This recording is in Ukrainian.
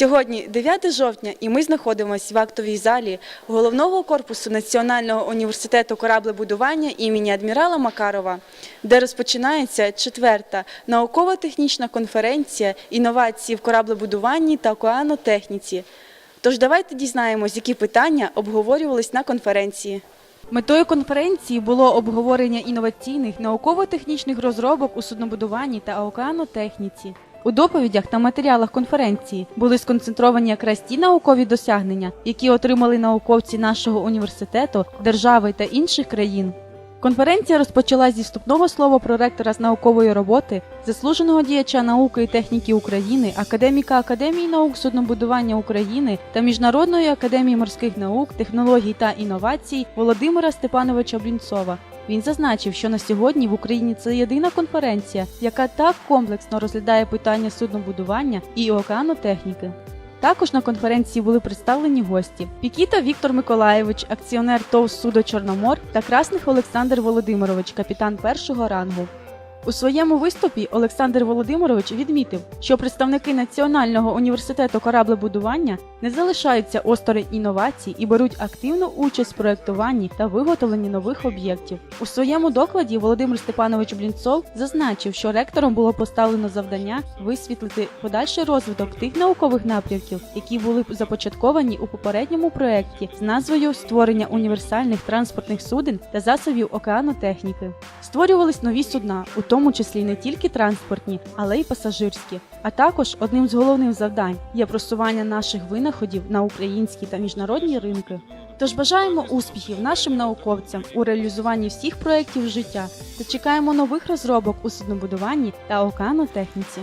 Сьогодні 9 жовтня, і ми знаходимося в актовій залі головного корпусу Національного університету кораблебудування імені адмірала Макарова, де розпочинається четверта наукова-технічна конференція інновації в кораблебудуванні та океанотехніці. Тож давайте дізнаємось, які питання обговорювались на конференції. Метою конференції було обговорення інноваційних науково-технічних розробок у суднобудуванні та океанотехніці. У доповідях та матеріалах конференції були сконцентровані якраз ті наукові досягнення, які отримали науковці нашого університету, держави та інших країн. Конференція розпочалась зі вступного слова проректора з наукової роботи, заслуженого діяча науки і техніки України, академіка Академії наук суднобудування України та Міжнародної академії морських наук, технологій та інновацій Володимира Степановича Блінцова. Він зазначив, що на сьогодні в Україні це єдина конференція, яка так комплексно розглядає питання суднобудування і океанотехніки. Також на конференції були представлені гості: Пікіта Віктор Миколаєвич, акціонер ТОВ Судо Чорномор та Красних Олександр Володимирович, капітан першого рангу. У своєму виступі Олександр Володимирович відмітив, що представники Національного університету кораблебудування не залишаються осторонь інновацій і беруть активну участь в проєктуванні та виготовленні нових об'єктів. У своєму докладі Володимир Степанович Блінцов зазначив, що ректором було поставлено завдання висвітлити подальший розвиток тих наукових напрямків, які були започатковані у попередньому проєкті з назвою Створення універсальних транспортних суден та засобів океанотехніки. Створювались нові судна, у тому числі не тільки транспортні, але й пасажирські. А також одним з головних завдань є просування наших винаходів на українські та міжнародні ринки. Тож бажаємо успіхів нашим науковцям у реалізуванні всіх проєктів життя та чекаємо нових розробок у суднобудуванні та океанотехніці.